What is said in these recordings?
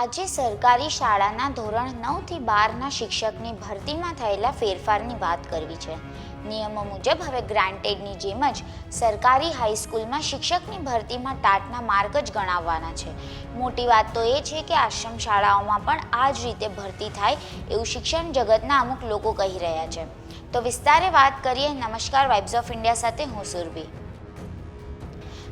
આજે સરકારી શાળાના ધોરણ નવથી બારના શિક્ષકની ભરતીમાં થયેલા ફેરફારની વાત કરવી છે. નિયમો મુજબ હવે ગ્રાન્ટેડની જેમ જ સરકારી હાઈસ્કૂલમાં શિક્ષકની ભરતીમાં ટાટના માર્ક જ ગણાવવાના છે. મોટી વાત તો એ છે કે આશ્રમ શાળાઓમાં પણ આ જ રીતે ભરતી થાય એવું શિક્ષણ જગતના અમુક લોકો કહી રહ્યા છે. તો વિસ્તારે વાત કરીએ નમસ્કાર વાઇબ્સ ઓફ ઇન્ડિયા સાથે, હું સુરભી.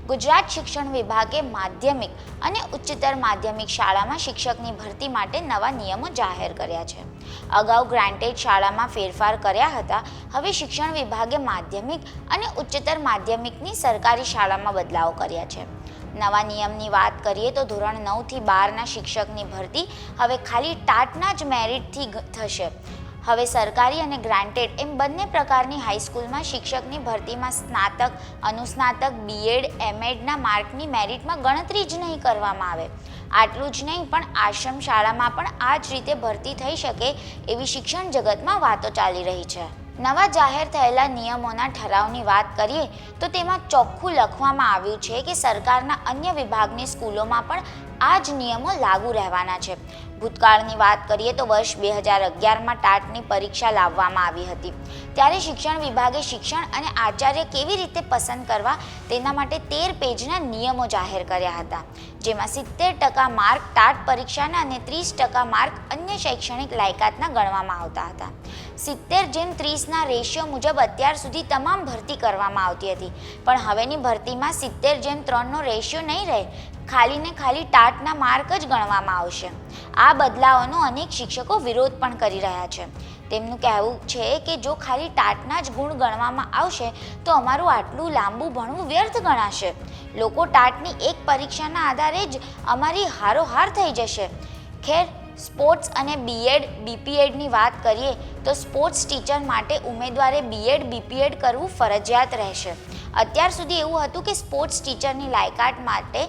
ગુજરાત શિક્ષણ વિભાગે માધ્યમિક અને ઉચ્ચતર માધ્યમિક શાળામાં શિક્ષકની ભરતી માટે નવા નિયમો જાહેર કર્યા છે. અગાઉ ગ્રાન્ટેડ શાળામાં ફેરફાર કર્યા હતા. હવે શિક્ષણ વિભાગે માધ્યમિક અને ઉચ્ચતર માધ્યમિકની સરકારી શાળામાં બદલાવ કર્યા છે. નવા નિયમની વાત કરીએ તો ધોરણ નવથી બારના શિક્ષકની ભરતી હવે ખાલી ટાટના જ મેરિટથી થશે. હવે સરકારી અને ગ્રાન્ટેડ એમ બંને પ્રકારની હાઈસ્કૂલમાં શિક્ષકની ભરતીમાં સ્નાતક, અનુસ્નાતક બીએડ એમએડના માર્કની મેરિટમાં ગણતરી જ નહીં કરવામાં આવે. આટલું જ નહીં, પણ આશ્રમ શાળામાં પણ આ જ રીતે ભરતી થઈ શકે એવી શિક્ષણ જગતમાં વાતો ચાલી રહી છે. નવા જાહેર થયેલા નિયમોના ઠરાવની વાત કરીએ તો તેમાં ચોખ્ખું લખવામાં આવ્યું છે કે સરકારના અન્ય વિભાગની સ્કૂલોમાં પણ આ જ નિયમો લાગુ રહેવાના છે. ભૂતકાળની વાત કરીએ તો વર્ષ બે હજાર અગિયારમાં ટાટની પરીક્ષા લાવવામાં આવી હતી. ત્યારે શિક્ષણ વિભાગે શિક્ષણ અને આચાર્ય કેવી રીતે પસંદ કરવા તેના માટે તેર પેજના નિયમો જાહેર કર્યા હતા. જેમાં સિત્તેર ટકા માર્ક ટાટ પરીક્ષાના અને ત્રીસ ટકા માર્ક અન્ય શૈક્ષણિક લાયકાતના ગણવામાં આવતા હતા. સિત્તેર જેમ ત્રીસના રેશિયો મુજબ અત્યાર સુધી તમામ ભરતી કરવામાં આવતી હતી. પણ હવેની ભરતીમાં સિત્તેર જેમ ત્રણનો રેશિયો નહીં રહે ખાલી ને ખાલી ટાટના માર્ક જ ગણવામાં આવશે. આ બદલાવનો અનેક શિક્ષકો વિરોધ પણ કરી રહ્યા છે. તેમનું કહેવું છે કે જો ખાલી ટાટના જ ગુણ ગણવામાં આવશે, તો અમારું આટલું લાંબુ ભણવું વ્યર્થ ગણાશે. લોકો ટાટની એક પરીક્ષાના આધારે જ અમારી હારોહાર થઈ જશે. ખેર સ્પોર્ટ્સ અને બીએડ બીપીએડની વાત કરીએ, તો સ્પોર્ટ્સ ટીચર માટે ઉમેદવારે બીએડ બીપીએડ કરવું ફરજિયાત રહેશે. અત્યાર સુધી એવું હતું કે સ્પોર્ટ્સ ટીચરની લાયકાત માટે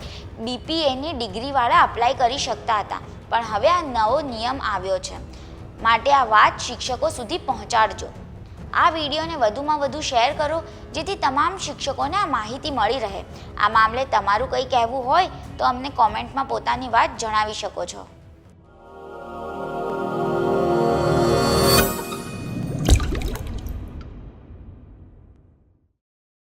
બીપીએની ડિગ્રીવાળા અપ્લાય કરી શકતા હતા, પણ હવે આ નવો નિયમ આવ્યો છે. માટે આ વાત શિક્ષકો સુધી પહોંચાડજો. આ વિડીયોને વધુમાં વધુ શેર કરો, જેથી તમામ શિક્ષકોને આ માહિતી મળી રહે. આ મામલે તમારું કંઈ કહેવું હોય તો અમને કોમેન્ટમાં પોતાની વાત જણાવી શકો છો.